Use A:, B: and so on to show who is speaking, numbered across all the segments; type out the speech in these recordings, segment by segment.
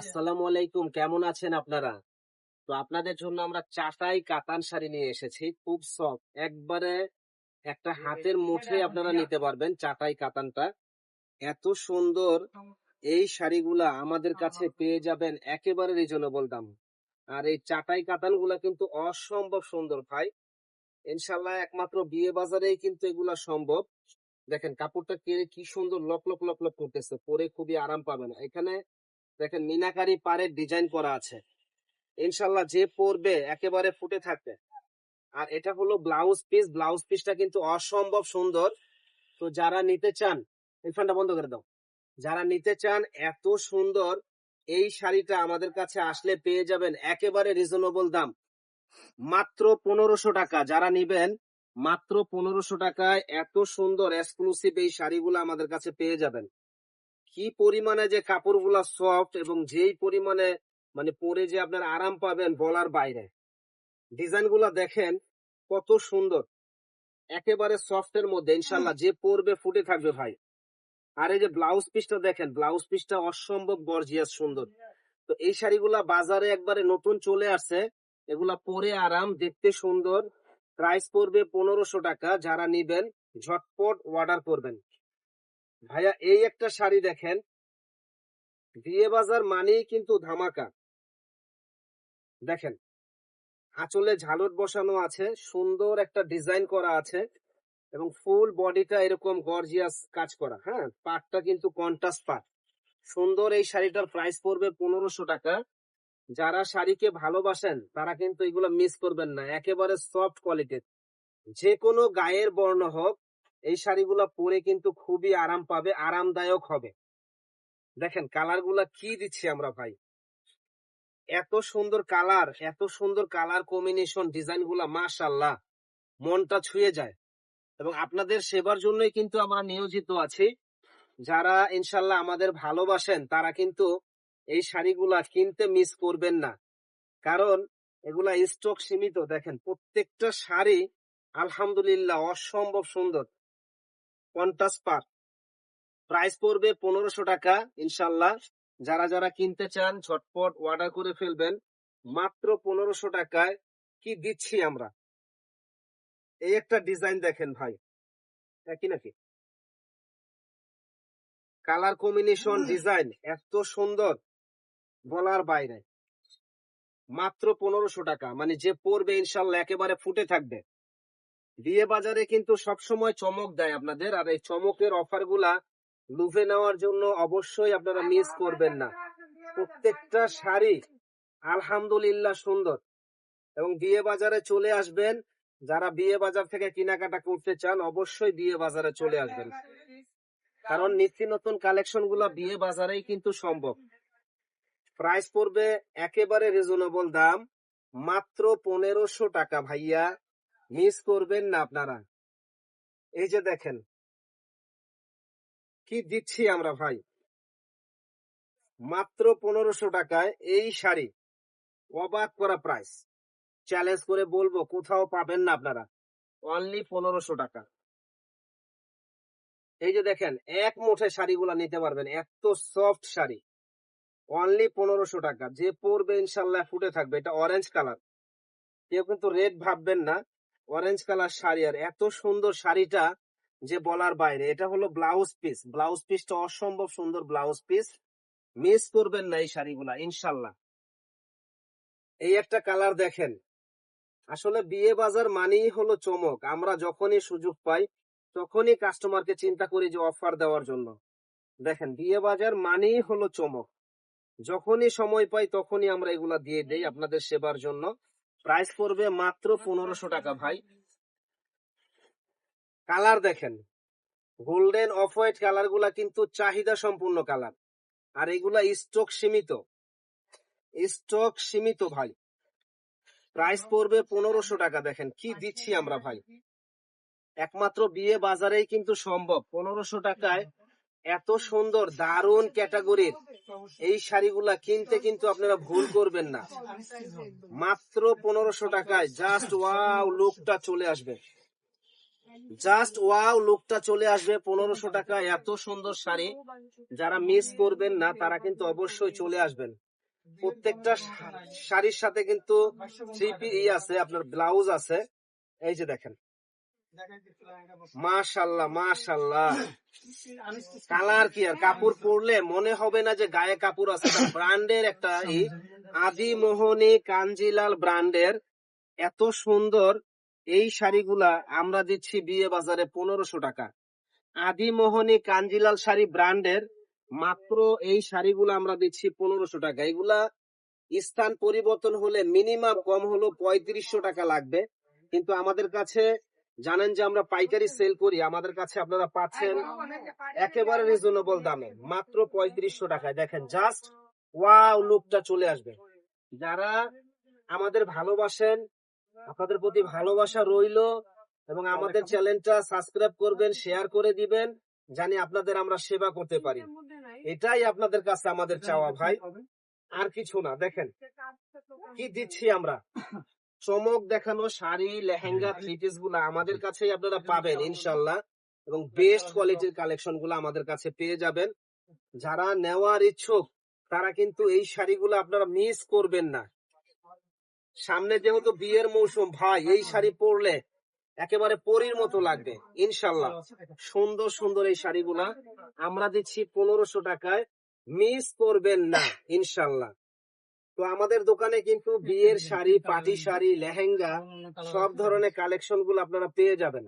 A: আসসালামু আলাইকুম কেমন আছেন আপনারা? তো আপনাদের জন্য আমরা চাটাই কাতান শাড়ি নিয়ে এসেছি খুব সফট একবারে একটা হাতের মুঠে আপনারা নিতে পারবেন চাটাই কাতানটা। এত সুন্দর এই শাড়িগুলা আমাদের কাছে পেয়ে যাবেন একেবারে রিজনেবল দাম। আর এই চাটাই কাতানগুলা কিন্তু অসম্ভব সুন্দর ভাই। ইনশাল্লাহ একমাত্র বিয়ে বাজারেই কিন্তু এগুলা সম্ভব। দেখেন কাপড়টা কে কি সুন্দর লক লক লক লক করতেছে পরে খুবই আরাম পাবেন। এখানে দেখেন, মিনাকারি পাড়ের ডিজাইন করা আছে। ইনশাল্লাহ যে পরবে, একেবারে ফুটে থাকবে। আর এটা হলো ব্লাউজ পিস ব্লাউজ পিসটা কিন্তু অসম্ভব সুন্দর। তো যারা নিতে চান, এই ফ্যানটা বন্ধ করে দাও। যারা নিতে চান, এত সুন্দর এই শাড়িটা আমাদের কাছে আসলে পেয়ে যাবেন একেবারে রিজনেবল দাম। মাত্র পনেরোশো টাকা, যারা নিবেন, মাত্র পনেরোশো টাকায় এত সুন্দর এক্সক্লুসিভ এই শাড়িগুলো আমাদের কাছে পেয়ে যাবেন। কি পরিমাণে যে কাপড়গুলা সফট এবং যেই পরিমাণে মানে পরে যে আপনার আরাম পাবেন বলার বাইরে। ডিজাইনগুলা দেখেন কত সুন্দর। একেবারে সফটের মধ্যে ইনশাল্লাহ যে পরবে ফুটে থাকবে ভাই। আর এই যে ব্লাউজ পিসটা দেখেন ব্লাউজ পিসটা অসম্ভব গর্জিয়াস সুন্দর। তো এই শাড়িগুলা বাজারে একবারে নতুন চলে আসছে। এগুলা পরে আরাম, দেখতে সুন্দর। প্রাইস পড়বে পনেরোশো টাকা, যারা নিবেন, ঝটপট অর্ডার করবেন। ভাইয়া, এই একটা শাড়ি দেখেন। বিয়ে বাজার মানেই কিন্তু ধামাকা। দেখেন, আঁচলে ঝালট বসানো আছে, সুন্দর একটা ডিজাইন করা আছে এবং ফুল বডিটা এরকম গর্জিয়াস কাজ করা হ্যাঁ? পাটটা কিন্তু কন্টাস পাট। সুন্দর এই শাড়িটার প্রাইস পড়বে পনেরোশো টাকা। যারা শাড়িকে ভালোবাসেন, তারা কিন্তু এগুলো মিস করবেন না। একেবারে সফট কোয়ালিটির যে কোনো গায়ের বর্ণ হোক এই শাড়িগুলা পরে কিন্তু খুবই আরাম পাবে, আরামদায়ক হবে। দেখেন কালারগুলা কি দিচ্ছি আমরা ভাই? এত সুন্দর কালার, এত সুন্দর কালার কম্বিনেশন ডিজাইনগুলা মাশাল্লাহ মনটা ছুঁয়ে যায়। এবং আপনাদের সেবার জন্যই কিন্তু আমরা নিয়োজিত আছি। যারা ইনশাল্লাহ আমাদের ভালোবাসেন, তারা কিন্তু এই শাড়িগুলা কিনতে মিস করবেন না। কারণ এগুলা স্টক সীমিত। দেখেন প্রত্যেকটা শাড়ি আলহামদুলিল্লাহ অসম্ভব সুন্দর। পঞ্চাশ পার। প্রাইস পড়বে পনেরোশো টাকা ইনশাল্লাহ। যারা যারা কিনতে চান ঝটপট অর্ডার করে ফেলবেন। মাত্র পনেরোশো টাকায় কি দিচ্ছি আমরা? এই একটা ডিজাইন দেখেন ভাই। একই নাকি? কালার কম্বিনেশন ডিজাইন এত সুন্দর বলার বাইরে। মাত্র পনেরোশো টাকা মানে যে পড়বে ইনশাল্লাহ একেবারে ফুটে থাকবে। বিয়ে বাজারে কিন্তু সবসময় চমক দেয় আপনাদের, আর এই চমকের অফারগুলা লুফে নেওয়ার জন্য অবশ্যই আপনারা মিস করবেন না। প্রত্যেকটা শাড়ি আলহামদুলিল্লাহ সুন্দর। এবং বিয়ে বাজারে চলে আসবেন, যারা বিয়ে বাজার থেকে কেনাকাটা করতে চান, অবশ্যই বিয়ে বাজারে চলে আসবেন। কারণ নিত্য নতুন কালেকশনগুলা বিয়ে বাজারেই কিন্তু সম্ভব। প্রাইস পড়বে একেবারে রিজনেবল দাম, মাত্র পনেরোশো টাকা ভাইয়া। মিস করবেন না আপনারা। এই যে দেখেন। কি দিচ্ছি আমরা ভাই? মাত্র পনেরোশো টাকায় এই শাড়ি। অবাক করা প্রাইস চ্যালেঞ্জ করে বলব, কোথাও পাবেন না আপনারা। অনলি পনেরোশো টাকা। এই যে দেখেন, এক মুঠে শাড়িগুলা নিতে পারবেন, এত সফট শাড়ি। অনলি পনেরোশো টাকা। যে পরবে ইনশাল্লাহ ফুটে থাকবে, এটা অরেঞ্জ কালার কেউ কিন্তু রেড ভাববেন না। অরেঞ্জ কালার শাড়ি আর এত সুন্দর শাড়িটা যে বলার বাইরে, এটা হলো ব্লাউজ পিস ব্লাউজ পিসটা অসম্ভব সুন্দর ব্লাউজ পিস মিস করবেন না এই শাড়িগুলা, ইনশাল্লাহ। এই একটা কালার দেখেন। আসলে বিয়ে বাজার মানেই হলো চমক। আমরা যখনই সুযোগ পাই, তখনই কাস্টমারকে চিন্তা করি যে অফার দেওয়ার জন্য। দেখেন, বিয়ে বাজার মানেই হলো চমক। যখনই সময় পাই, তখনই আমরা এগুলা দিয়ে দেই আপনাদের সেবার জন্য। প্রাইস পড়বে মাত্র পনেরোশো টাকা, ভাই। কালার দেখেন। গোল্ডেন অফ হোয়াইট কালারগুলা কিন্তু চাহিদা সম্পূর্ণ কালার। আর এগুলা স্টক সীমিত। স্টক সীমিত, ভাই। প্রাইস পড়বে পনেরোশো টাকা, দেখেন। কি দিচ্ছি আমরা, ভাই? একমাত্র বিয়ে বাজারেই কিন্তু সম্ভব। পনেরোশো টাকায় এত সুন্দর, দারুণ ক্যাটাগরির এই শাড়িগুলা কিনতে কিন্তু আপনারা ভুল করবেন না। মাত্র পনেরোশো টাকায় জাস্ট ওয়াও লুকটা চলে আসবে। জাস্ট ওয়াও লুকটা চলে আসবে পনেরোশো টাকা এত সুন্দর শাড়ি। যারা মিস করবেন না, তারা কিন্তু অবশ্যই চলে আসবেন। প্রত্যেকটা শাড়ির সাথে কিন্তু আছে, আপনার ব্লাউজ আছে। এই যে দেখেন। মাশাল্লাহ মাশাল্লাহ। কালার কি আর? কাপড় পরলে মনে হবে না যে গায়ে কাপড় আছে ব্র্যান্ডের একটা ই আদি মোহনী কাঞ্জিলাল ব্র্যান্ডের এত সুন্দর এই শাড়িগুলা আমরা দিচ্ছি বিয়ে বাজারে পনেরোশো টাকা। আদি মোহনী কাঞ্জিলাল শাড়ি ব্র্যান্ডের মাত্র এই শাড়িগুলো আমরা দিচ্ছি পনেরোশো টাকা। এগুলা স্থান পরিবর্তন হলে মিনিমাম কম হলো পঁয়ত্রিশশো টাকা লাগবে। কিন্তু আমাদের কাছে জানেন যে আমরা পাইকারি সেল করি আমাদের কাছে আপনারা পাচ্ছেন একেবারে রিজনেবল দামে মাত্র পঁয়ত্রিশশো টাকায়। দেখেন জাস্ট ওয়াও লুকটা চলে আসবে। যারা আমাদের ভালোবাসেন আপনাদের প্রতি ভালোবাসা রইল এবং আমাদের চ্যানেলটা সাবস্ক্রাইব করবেন শেয়ার করে দিবেন জানি আপনাদের আমরা সেবা করতে পারি। এটাই আপনাদের কাছে আমাদের চাওয়া ভাই। আর কিছু না দেখেন। কি দিচ্ছি আমরা? চমক দেখানো শাড়ি লেহেঙ্গা থ্রি পিসগুলা আমাদের কাছেই আপনারা পাবেন ইনশাল্লাহ এবং বেস্ট কোয়ালিটির কালেকশনগুলো আমাদের কাছে পেয়ে যাবেন। যারা নেওয়ার ইচ্ছুক তারা কিন্তু এই শাড়িগুলো আপনারা মিস করবেন না। সামনে যেহেতু বিয়ের মৌসুম ভাই এই শাড়ি পরলে একেবারে পরীর মতো লাগবে ইনশাল্লাহ সুন্দর সুন্দর এই শাড়িগুলা আমরা দিচ্ছি পনেরোশো টাকায় মিস করবেন না ইনশাল্লাহ তো আমাদের দোকানে কিন্তু বিয়ের শাড়ি, পাটি শাড়ি, লেহেঙ্গা, সব ধরনের কালেকশনগুলো আপনারা পেয়ে যাবেন।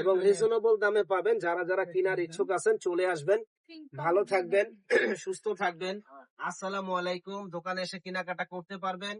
A: এবং রিজনেবল দামে পাবেন। যারা যারা কেনার ইচ্ছুক আছেন, চলে আসবেন। ভালো থাকবেন, সুস্থ থাকবেন। আসসালামু আলাইকুম। দোকানে এসে কেনাকাটা করতে পারবেন।